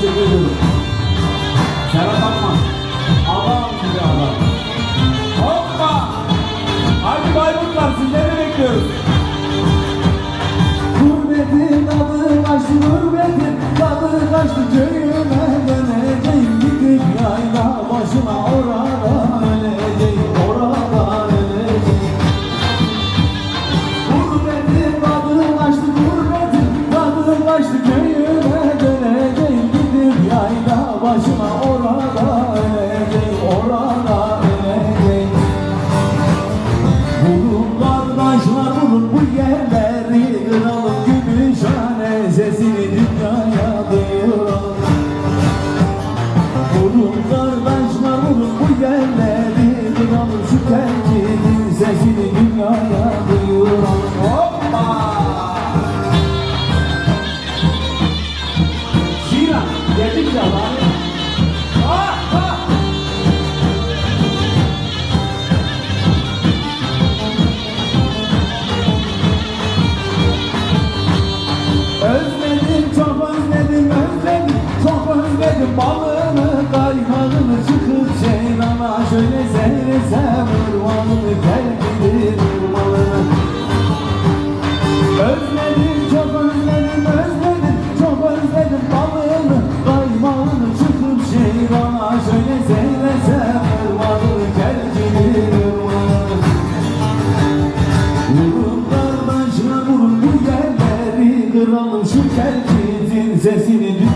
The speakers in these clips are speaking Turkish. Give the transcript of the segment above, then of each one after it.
seguindo. Söyle zerreze vurmalı Kalbini vurmalı Özledim çok özledim özledim Çok özledim balığını Kaymağını çıkıp şeyrana Söyle zerreze vurmalı Kalbini vurmalı Vurun kardeşine vurun bu yerleri Kıralım şu kelkidin sesini.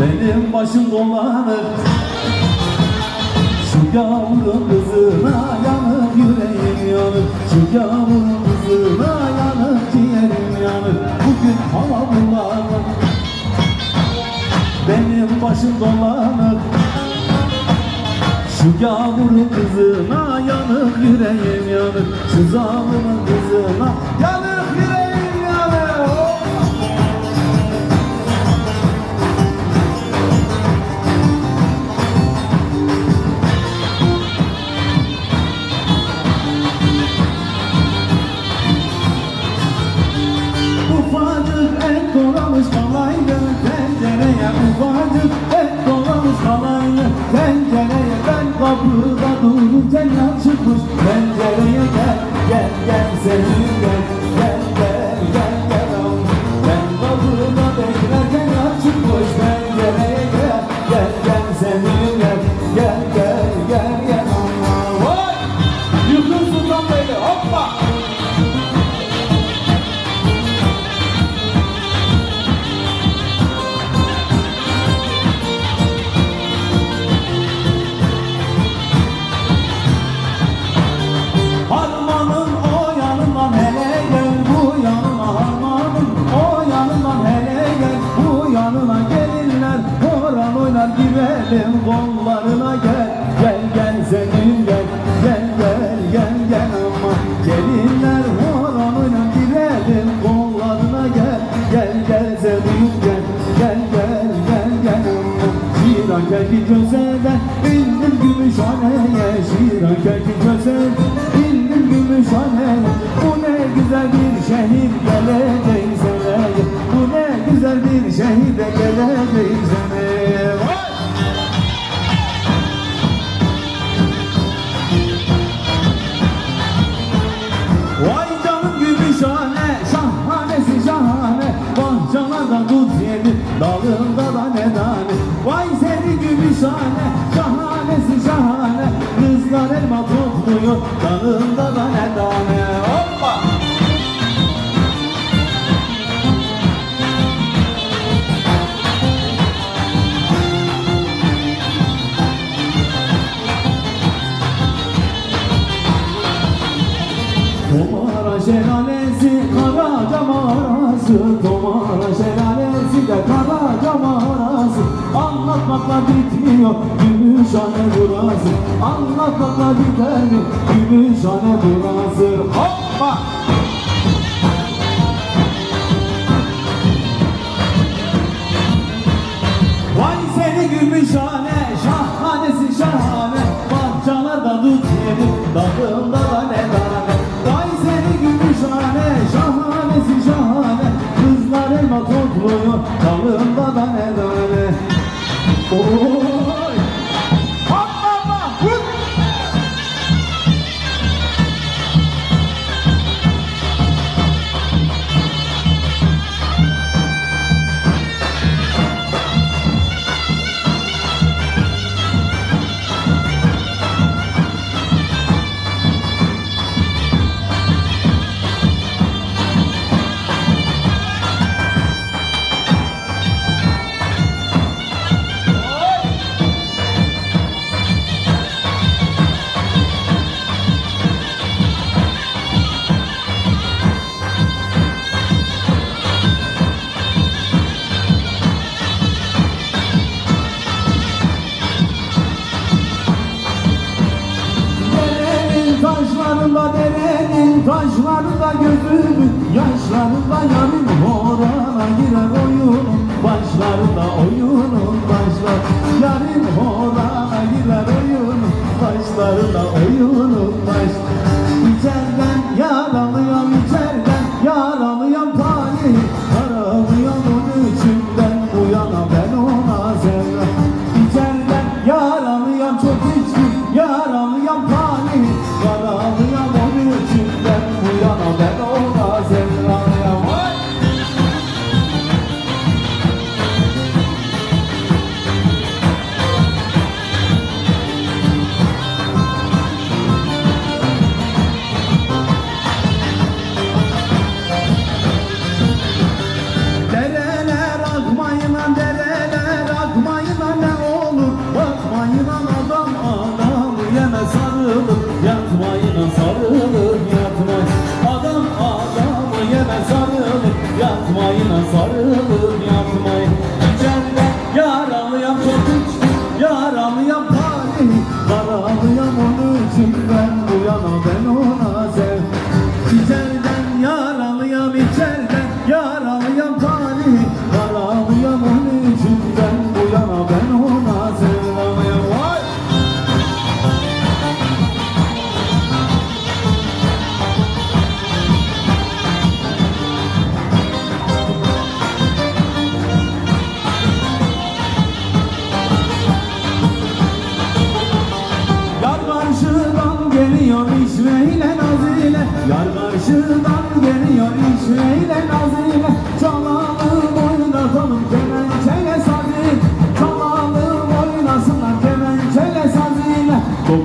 Benim başım dolanır. Şu yavrum kızına yanıp yüreğim yanır. Şu yavrum kızına yanıp ciğerim yanır. Bugün hava bulanır. Benim başım dolanır. Şu yavrum kızına yanık yüreğim yanık Şu zalımın kızına yanık kaldı Hep dolanız kalanlı Pencereye ben kapıda dururken yan çıkmış. Pencereye gel gel gel seni. Dalında da ne tane? Hoppa! Tomara şelalesi Karaca mağarası Tomara şelalesi de Karaca mağarası Anlatmakla bitmiyor Gümüşhane burası Anlatmakla biter mi Gümüşhane burası Hoppa! Vay seni Gümüşhane Şahanesi şahane. Bahçalarda dut yedi Dalında derenin taşlarında gözümün Yaşlarında yarım horana girer oyunun Başlarında oyunun başlar Yarım horana girer oyunun Başlarında oyunun baş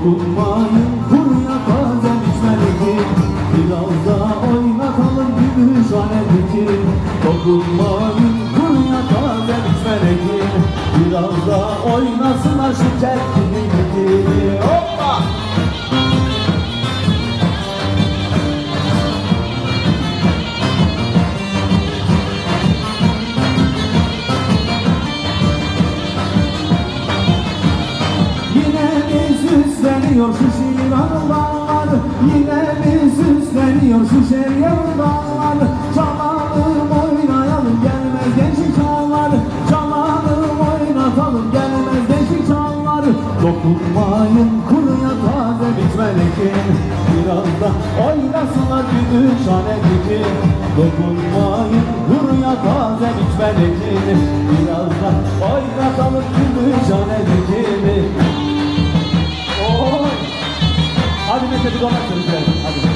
Dokunmayın kuruya taze biçmeliki Biraz da oynatalım gümüşhane diki Dokunmayın kuruya taze biçmeliki Biraz da oynasınlar şu kerkini süsleniyor şu şiranın dağları Yine mi süsleniyor şu şeriyanın dağları Çalalım oynayalım gelmez gençlik çağları Çalalım oynatalım gelmez gençlik çağları Dokunmayın 初めてでございます。